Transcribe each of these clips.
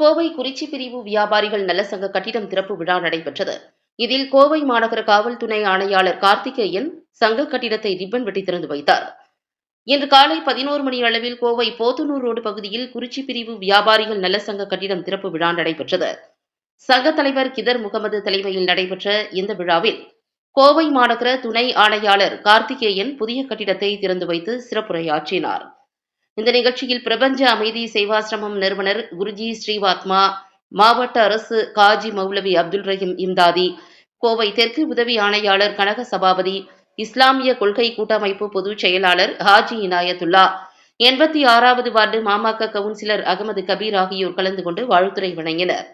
கோவை குறிச்சி பிரிவு வியாபாரிகள் நலசங்க கட்டிடம் திறப்பு விழா நடைபெற்றது. இதில் கோவை மாநகர காவல் துணை ஆணையாளர் கார்த்திகேயன் சங்க கட்டிடத்தை ரிப்பன் வெட்டி திறந்து வைத்தார். இன்று காலை பதினோரு மணி அளவில் கோவை போத்தனூர் ரோடு பகுதியில் குறிச்சி பிரிவு வியாபாரிகள் நல சங்க கட்டிடம் திறப்பு விழா நடைபெற்றது. சங்க தலைவர் கிதர் முகமது தலைமையில் நடைபெற்ற இந்த விழாவில் கோவை மாநகர துணை ஆணையாளர் கார்த்திகேயன் புதிய கட்டிடத்தை திறந்து வைத்து சிறப்புரையாற்றினார். இந்த நிகழ்ச்சியில் பிரபஞ்ச அமைதி சேவாசிரமம் நிறுவனர் குருஜி ஸ்ரீவாத்மா மாவட்ட அரசு காஜி மௌலவி அப்துல் ரஹீம் இம்தாதி கோவை தெற்கு உதவி ஆணையாளர் கனக சபாபதி இஸ்லாமிய கொள்கை கூட்டமைப்பு பொதுச் செயலாளர் ஹாஜி இனாயத்துல்லா எண்பத்தி ஆறாவது வார்டு மாமக கவுன்சிலர் அகமது கபீர் ஆகியோர் கலந்து கொண்டு வாழ்த்துரை வழங்கினர்.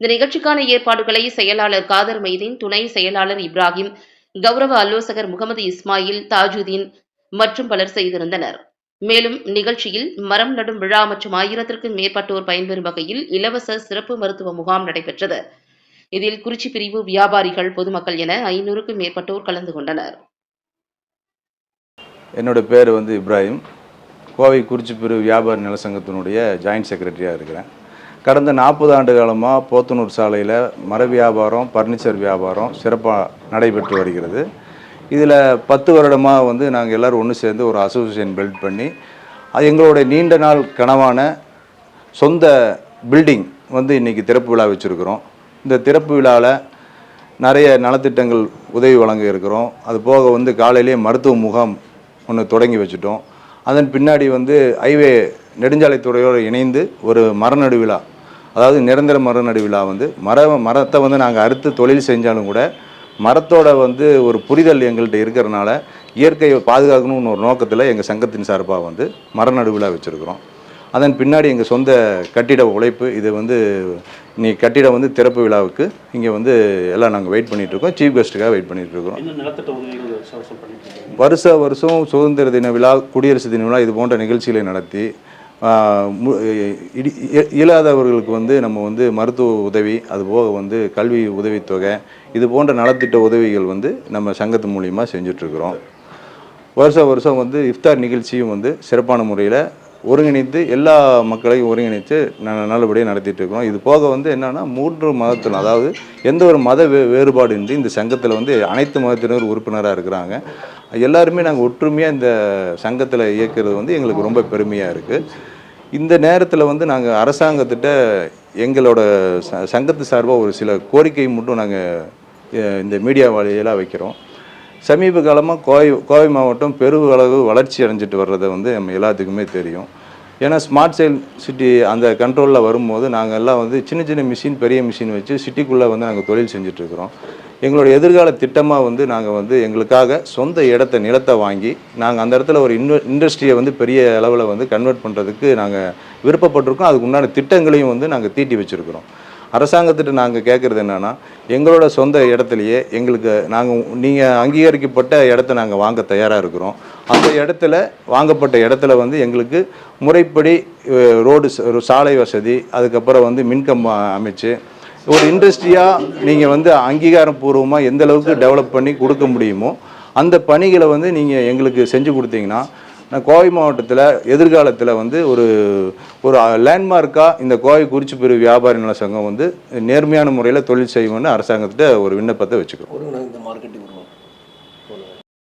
இந்த நிகழ்ச்சிக்கான ஏற்பாடுகளை செயலாளர் காதர் மைதீன் துணை செயலாளர் இப்ராஹிம் கௌரவ ஆலோசகர் முகமது இஸ்மாயில் தாஜுதீன் மற்றும் பலர் செய்திருந்தனர். மேலும் நிகழ்ச்சியில் மரம் நடும் விழா மற்றும் ஆயிரத்திற்கும் மேற்பட்டோர் பயன்பெறும் வகையில் இலவச சிறப்பு மருத்துவ முகாம் நடைபெற்றது. இதில் குறிச்சி பிரிவு வியாபாரிகள் பொதுமக்கள் என ஐநூறுக்கும் மேற்பட்டோர் கலந்து கொண்டனர். என்னோட பேர் வந்து இப்ராஹிம். கோவை குறிச்சிப்பிரிவு வியாபார நல சங்கத்தினுடைய ஜாயின்ட் செக்ரட்டரியாக இருக்கிறேன். கடந்த நாற்பது ஆண்டு காலமாக போத்தனூர் சாலையில் மர வியாபாரம் பர்னிச்சர் வியாபாரம் சிறப்பாக நடைபெற்று வருகிறது. இதில் பத்து வருடமாக வந்து நாங்கள் எல்லோரும் ஒன்று சேர்ந்து ஒரு அசோசியேஷன் பில்ட் பண்ணி அது எங்களுடைய நீண்ட நாள் கனவான சொந்த பில்டிங் வந்து இன்றைக்கி திறப்பு விழா வச்சுருக்கிறோம். இந்த திறப்பு விழாவில் நிறைய நலத்திட்டங்கள் உதவி வழங்க இருக்கிறோம். அது போக வந்து காலையிலேயே மருத்துவ முகாம் ஒன்று தொடங்கி வச்சுட்டோம். அதன் பின்னாடி வந்து ஹைவே நெடுஞ்சாலைத்துறையோடு இணைந்து ஒரு மரநடு விழா அதாவது நிரந்தர மரநடு விழா வந்து மர மரத்தை வந்து நாங்கள் அறுத்து தொழில் செஞ்சாலும் கூட மரத்தோட வந்து ஒரு புரிதல் எங்கள்கிட்ட இருக்கிறனால இயற்கையை பாதுகாக்கணும்னு ஒரு நோக்கத்தில் எங்கள் சங்கத்தின் சார்பாக வந்து மரநடு விழா வச்சுருக்கிறோம். அதன் பின்னாடி எங்கள் சொந்த கட்டிட உழைப்பு இது வந்து நீ கட்டிடம் வந்து திறப்பு விழாவுக்கு இங்கே வந்து எல்லாம் நாங்கள் வெயிட் பண்ணிட்டு இருக்கோம். சீஃப் கெஸ்ட்டுக்காக வெயிட் இருக்கீங்க? வருஷ வருஷம் சுதந்திர தின விழா குடியரசு தின விழா இது போன்ற நிகழ்ச்சிகளை நடத்தி இடி- இயலாதவர்களுக்கு வந்து நம்ம வந்து மருத்துவ உதவி அதுபோக வந்து கல்வி உதவித்தொகை இது போன்ற நலத்திட்ட உதவிகள் வந்து நம்ம சங்கத்து மூலியமாக செஞ்சிட்ருக்குறோம் வருஷம் வருஷம் வந்து இஃப்தார் நிகழ்ச்சியும் வந்து சிறப்பான முறையில் ஒருங்கிணைத்து எல்லா மக்களையும் ஒருங்கிணைத்து ந- நல்லபடியாக நடத்திட்டு இருக்கிறோம் இது போக வந்து என்னன்னா மூன்று மதத்தினர் அதாவது எந்த ஒரு மத வே வேறுபாடின்றி இந்த சங்கத்தில் வந்து அனைத்து மதத்தினர் உறுப்பினராக இருக்கிறாங்க. எல்லாருமே நாங்கள் ஒற்றுமையாக இந்த சங்கத்தில் இயக்கிறது வந்து எங்களுக்கு ரொம்ப பெருமையாக இருக்குது இந்த நேரத்தில் வந்து நாங்கள் அரசாங்கத்திட்ட எங்களோட ச சங்கத்து சார்பாக ஒரு சில கோரிக்கை மட்டும் நாங்கள் இந்த மீடியா வழியெல்லாம் வைக்கிறோம். சமீப காலமாக கோவை கோவை மாவட்டம் பெருவளவு வளர்ச்சி அடைஞ்சிட்டு வர்றதை வந்து நம்ம எல்லாத்துக்குமே தெரியும். ஏன்னா ஸ்மார்ட் செயல் சிட்டி அந்த கண்ட்ரோலில் வரும்போது நாங்கள் எல்லாம் வந்து சின்ன சின்ன மிஷின் பெரிய மிஷின் வச்சு சிட்டிக்குள்ளே வந்து நாங்கள் தொழில் செஞ்சிட்ருக்கிறோம் எங்களுடைய எதிர்கால திட்டமாக வந்து நாங்கள் வந்து எங்களுக்காக சொந்த இடத்த நிலத்தை வாங்கி நாங்கள் அந்த இடத்துல ஒரு இன்வெ இண்டஸ்ட்ரியை வந்து பெரிய அளவில் வந்து கன்வெர்ட் பண்ணுறதுக்கு நாங்கள் விருப்பப்பட்டிருக்கோம். அதுக்கு உண்டான திட்டங்களையும் வந்து நாங்கள் தீட்டி வச்சுருக்கிறோம். அரசாங்கத்திட்ட நாங்கள் கேட்குறது என்னென்னா எங்களோட சொந்த இடத்துலையே எங்களுக்கு நாங்கள் நீங்கள் அங்கீகரிக்கப்பட்ட இடத்த நாங்கள் வாங்க தயாராக இருக்கிறோம். அந்த இடத்துல வாங்கப்பட்ட இடத்துல வந்து எங்களுக்கு முறைப்படி ரோடு ச- சாலை வசதி அதுக்கப்புறம் வந்து மின்கம்பம் அமைச்சு ஒரு இண்டஸ்ட்ரியாக நீங்கள் வந்து அங்கீகாரப்பூர்வமாக எந்த அளவுக்கு டெவலப் பண்ணி கொடுக்க முடியுமோ அந்த பணிகளை வந்து நீங்கள் எங்களுக்கு செஞ்சு கொடுத்தீங்கன்னா நான் கோவை மாவட்டத்தில் எதிர்காலத்தில் வந்து ஒரு ஒரு லேண்ட்மார்க்காக இந்த கோவை குறிச்சி பெரு வியாபாரி நல சங்கம் வந்து நேர்மையான முறையில் தொழில் செய்யணும்னு அரசாங்கத்திட்ட ஒரு விண்ணப்பத்தை வச்சுக்கிறோம். ஒருங்கிணைந்த